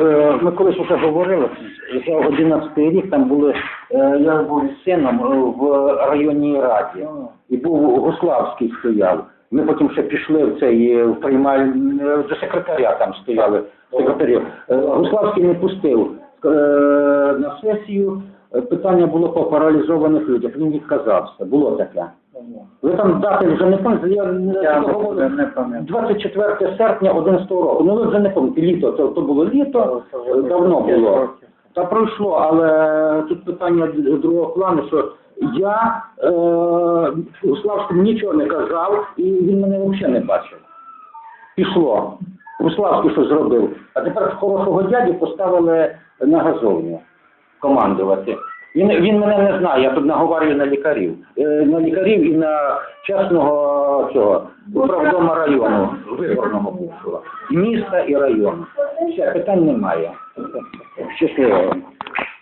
е, ми колись вже говорили, за 11 рік там були, е, я був сином е, в районній раді, і був Гуславський стояв. Ми потім ще пішли в цей в приймаль до секретаря там стояли. Секретарі. Гуславський не пустив на сесію. Питання було по паралізованих людях. Він відказався. Було таке. Ви там дати вже не пам'ятаєте, я, говорю, не пам'ятаю. 24 серпня 11 року. Ну ви вже не пам'ятаєте, літо, це то було літо, давно було. Та пройшло, але тут питання другого плану, що я е, Уславському нічого не казав, і він мене взагалі не бачив. Пішло. Уславський що зробив. А тепер хорошого дядю поставили на газовню командувати. Він, він мене не знає, я тут наговорюю на лікарів. Е, на лікарів і на чесного цього управдома району, виборного бувшого. Міста, і району. Все, питань немає. Щасливо.